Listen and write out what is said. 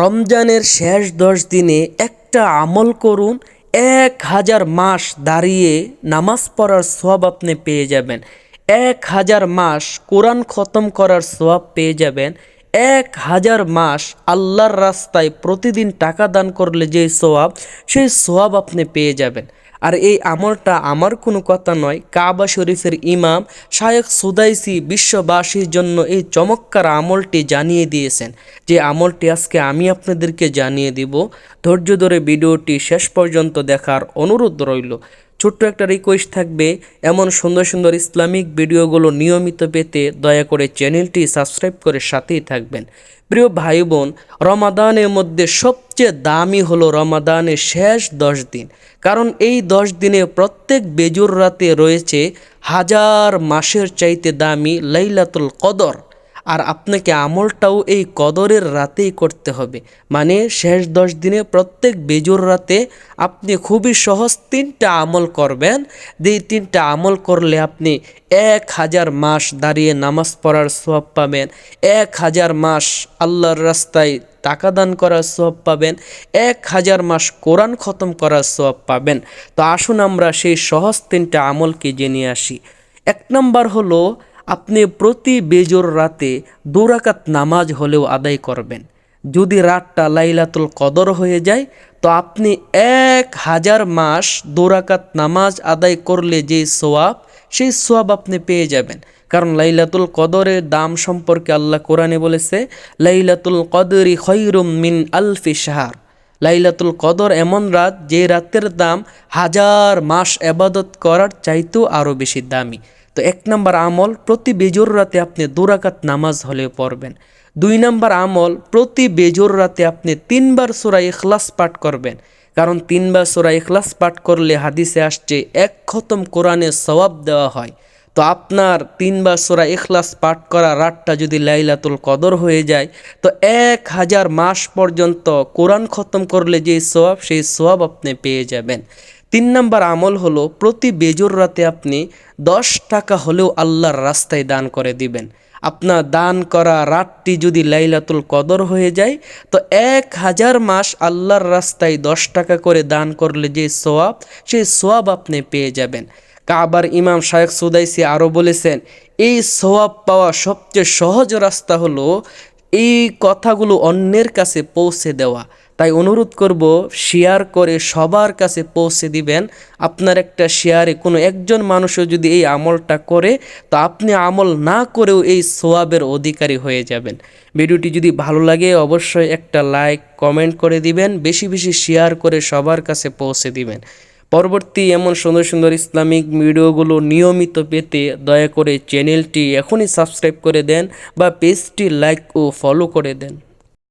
রমজানের শেষ দশ দিনে একটা আমল করুন, এক হাজার মাস দাঁড়িয়ে নামাজ পড়ার সব আপনি পেয়ে যাবেন। এক হাজার মাস কোরআন খতম করার সব পেয়ে যাবেন। এক হাজার মাস আল্লাহর রাস্তায় প্রতিদিন টাকা দান করলে যে সোয়াব সেই সোয়াব আপনি পেয়ে যাবেন। আর এই আমলটা আমার কোনো কথা নয়। কাবা শরীফের ইমাম শায়েখ সুদাইসি বিশ্ববাসীর জন্য এই চমৎকার আমলটি জানিয়ে দিয়েছেন। যে আমলটি আজকে আমি আপনাদেরকে জানিয়ে দিব। ধৈর্য ধরে ভিডিওটি শেষ পর্যন্ত দেখার অনুরোধ রইল। ছোট্ট একটা রিকোয়েস্ট থাকবে, এমন সুন্দর সুন্দর ইসলামিক ভিডিওগুলো নিয়মিত পেতে দয়া করে চ্যানেলটি সাবস্ক্রাইব করে সাথেই থাকবেন। প্রিয় ভাই বোন রমাদানের মধ্যে সবচেয়ে দামি হলো রমাদানের শেষ দশ দিন। কারণ এই দশ দিনে প্রত্যেক বেজুর রাতে রয়েছে হাজার মাসের চাইতে দামি লাইলাতুল কদর। আর আপনাকে আমলটাও এই কদরের রাতেই করতে হবে। মানে শেষ দশ দিনে প্রত্যেক বেজোর রাতে আপনি খুবই সহজ তিনটা আমল করবেন। যেই তিনটা আমল করলে আপনি এক হাজার মাস দাঁড়িয়ে নামাজ পড়ার সব পাবেন। এক হাজার মাস আল্লাহর রাস্তায় টাকা দান করার সব পাবেন। এক হাজার মাস কোরআন খতম করার সব পাবেন। তো আসুন আমরা সেই সহজ তিনটা আমলকে জেনে আসি। এক নম্বর হলো আপনি প্রতি বেজোর রাতে দুরাকাত নামাজ হলেও আদায় করবেন। যদি রাতটা লাইলাতুল কদর হয়ে যায়, তো আপনি এক হাজার মাস দুরাকাত নামাজ আদায় করলে যে সোয়াব, সেই সোয়াব আপনি পেয়ে যাবেন। কারণ লাইলাতুল কদরের দাম সম্পর্কে আল্লাহ কোরআনে বলেছে, লাইলাতুল কদরি খৈরুম মিন আলফি শাহার। লাইলাতুল কদর এমন রাত যে রাতের দাম হাজার মাস আবাদত করার চাইতেও আরও বেশি দামি। তো এক নম্বর আমল, প্রতি বেজোর রাতে আপনি দুরাকাত নামাজ হলে পড়বেন। দুই নম্বর আমল, প্রতি বেজোর রাতে আপনি তিনবার সোরা ইখলাস পাঠ করবেন। কারণ তিনবার সোরা ইখলাস পাঠ করলে হাদিসে আসছে, এক খতম কোরআনে সওয়াব দেওয়া হয়। তো আপনার তিনবার সোরা ইখলাস পাঠ করা রাতটা যদি লাইলাতুল কদর হয়ে যায়, তো এক হাজার মাস পর্যন্ত কোরআন খতম করলে যে সোয়াব সেই সোয়াব আপনি পেয়ে যাবেন। তিন নম্বর আমল হলো, প্রতি বেজোর রাতে আপনি দশ টাকা হলেও আল্লাহর রাস্তায় দান করে দিবেন। আপনার দান করা রাতটি যদি লাইলাতুল কদর হয়ে যায়, তো এক হাজার মাস আল্লাহর রাস্তায় দশ টাকা করে দান করলে যে সোয়াব সেই সোয়াব আপনি পেয়ে যাবেন। কাবার ইমাম শায়েখ সুদাইসি আরও বলেছেন, এই সোয়াব পাওয়া সবচেয়ে সহজ রাস্তা হলো এই কথাগুলো অন্যের কাছে পৌঁছে দেওয়া। তাই অনুরোধ করব শেয়ার করে সবার কাছে পৌঁছে দিবেন। আপনার একটা শেয়ারে কোনো একজন মানুষও যদি এই আমলটা করে, তো আপনি আমল না করেও এই সোয়াবের অধিকারী হয়ে যাবেন। ভিডিওটি যদি ভালো লাগে, অবশ্যই একটা লাইক কমেন্ট করে দিবেন, বেশি বেশি শেয়ার করে সবার কাছে পৌঁছে দিবেন। পরবর্তী এমন সুন্দর সুন্দর ইসলামিক ভিডিওগুলো নিয়মিত পেতে দয়া করে চ্যানেলটি এখনই সাবস্ক্রাইব করে দেন বা পেজটি লাইক ও ফলো করে দেন।